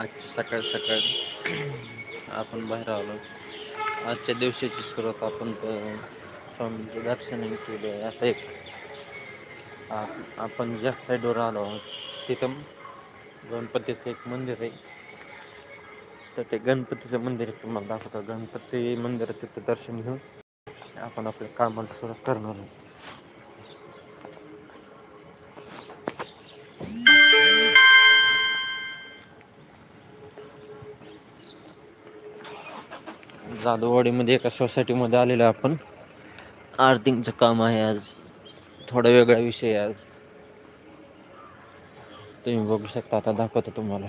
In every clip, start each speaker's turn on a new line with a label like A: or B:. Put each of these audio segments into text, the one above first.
A: आजची सकाळ सकाळ आपण बाहेर आलो. आजच्या दिवसाची सुरुवात आपण स्वामींचं दर्शन केलं आता एक आप- आपण ज्या साईडवर आलो आहोत तिथं गणपतीचं एक मंदिर आहे. तर ते गणपतीचं मंदिर तुम्हाला दाखवतो. गणपती मंदिर तिथं दर्शन घेऊन आपण आपल्या कामाला सुरुवात करणार आहोत. जाधववाडीमध्ये एका सोसायटीमध्ये आलेलो आपण. आर्थिंगचं काम आहे आज. थोडा वेगळा विषय आहे आज. तुम्ही बघू शकता आता दाखवतो तुम्हाला.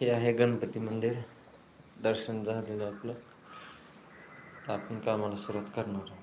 A: हे आहे गणपती मंदिर. दर्शन झालेलं आपलं. तर आपण कामाला सुरुवात करणार आहोत.